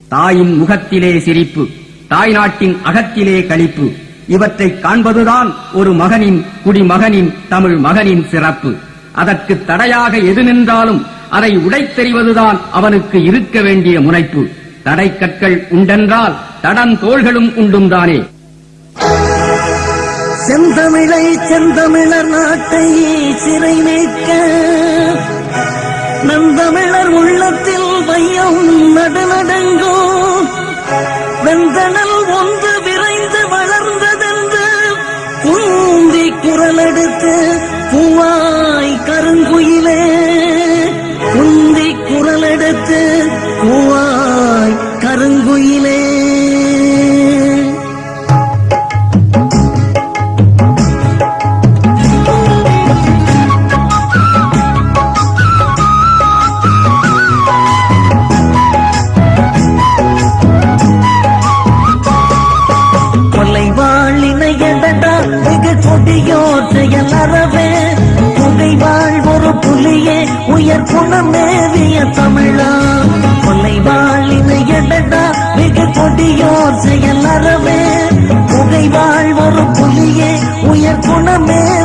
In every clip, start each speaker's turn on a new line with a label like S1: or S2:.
S1: தாயின் முகத்திலே சிரிப்பு தாய் நாட்டின் அகத்திலே கழிப்பு இவற்றை காண்பதுதான் ஒரு மகனின் குடிமகனின் தமிழ் மகனின் சிறப்பு. அதற்கு தடையாக எது நின்றாலும் அதை உடைத்தெறிவதுதான் அவனுக்கு இருக்க வேண்டிய முனைப்பு. தடை கற்கள் உண்டென்றால் தடம் தோள்களும் உண்டும் தானே
S2: செந்தமிழை செந்தமிழர் நாட்டை சிறை நீக்க நந்தமிழர் உள்ளத்தில் வையம் நடுநடுங்கும் வெந்தனல் ஒன்று உயர் தமிழா? கொலை வாழினையடடா மிக கொடியோர் செயல் அறவே. புகை வாழ் ஒரு புலியே உயர் குணமே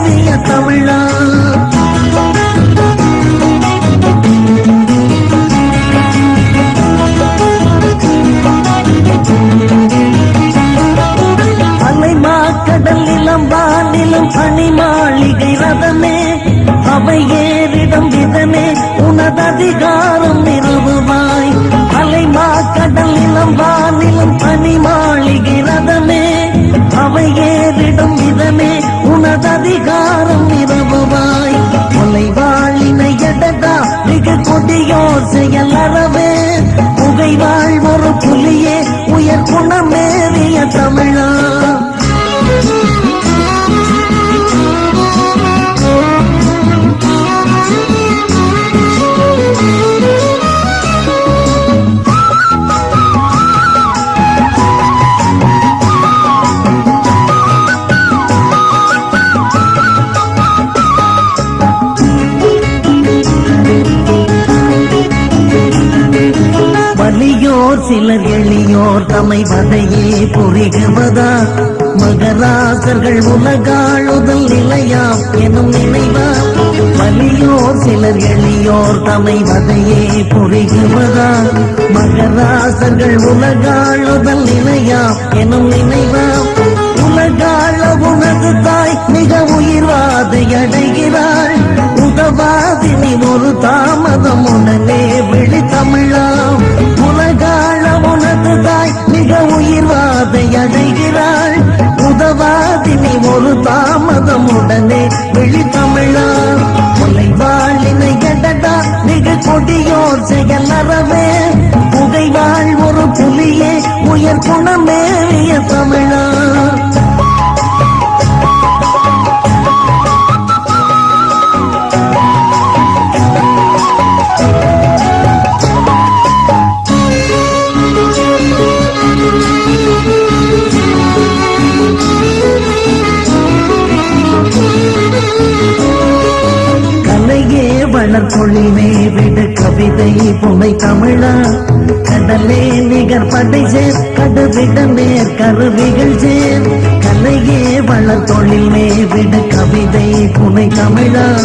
S2: உனது நிறுவுமாய் அலைமா கடல் நிலம் வானிலும் பனி மாளிகிறதமே. அவை ஏறிடும் விதமே உனது அதிகாரம் நிறுவுவாய் கொலை வாழினை மிக கொடியோ செயல் அறவே. புகை வாழ் ஒரு புலியே உயர் குணமேறிய தமிழா. எளியோர் சிலர் எளியோர் தமை வதையே புரிகுவதா மகராசர்கள் உலகாளுதல் நிலையா எனும் நினைவா? வலியோர் சிலர் எளியோர் தமை வதையே புரிகுவதா மகராசர்கள் உலகாளுதல் நிலையா எனும் நினைவா? அடைகிறாள் உதவாதினி ஒரு தாமதம் உடனே விழி தமிழாம் கொலை வாழினை எடடா மிக கொடியோர் செயல் அறவே புகைவாழ் ஒரு புலியே உயர் குணமேறிய தமிழா. கவிதை புனை தமிழா. கடலே நிகர் படை சேர். கடுவிடமே கருவிகள் சேர். கலையே வள தொழில் விடு கவிதை புனை தமிழா.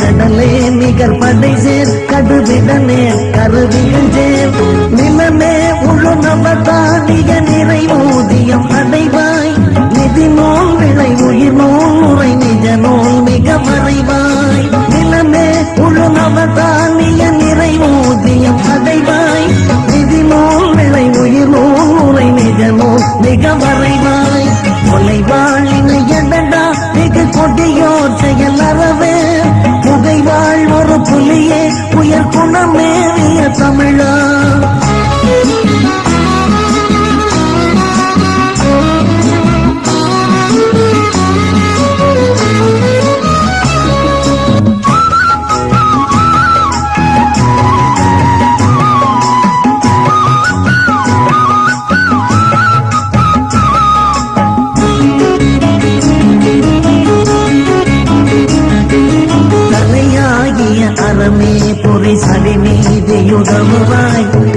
S2: கடலே நிகர் படை சேர். கடுவிடமே கருவிகள் சேர். நிலமே முழு நவதானிய நிறைவூதியம் அடைவாய். நிதி நூல் விளை உயிர் நூல் உரை நிஜ நூல் மிக மறைவாய். நிலமே முழு நவதானிய குணமேறிய தமிழா. தலையாகிய அறமே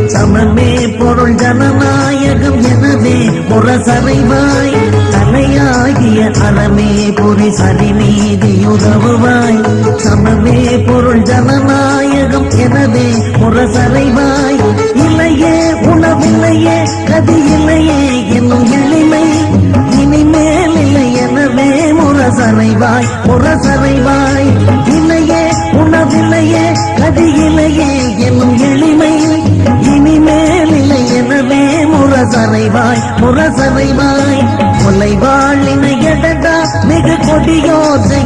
S2: சமமே பொருள் ஜனநாயகம் எனவே முரசறைவாய் தலையாகிய அறமே பொறி சரிநீதியுதவுவாய் சமமே பொருள் ஜனநாயகம் எனவே முரசறைவாய். இல்லையே உணவில்லையே கதி இல்லையே என்னும் எளிமை இனிமேல் இல்லை எனவே முரசறைவாய் முரசறைவாய். முரசறைவாய் முரசறைவாய் கொலைவாழினை எடடா மிக கொடியோசை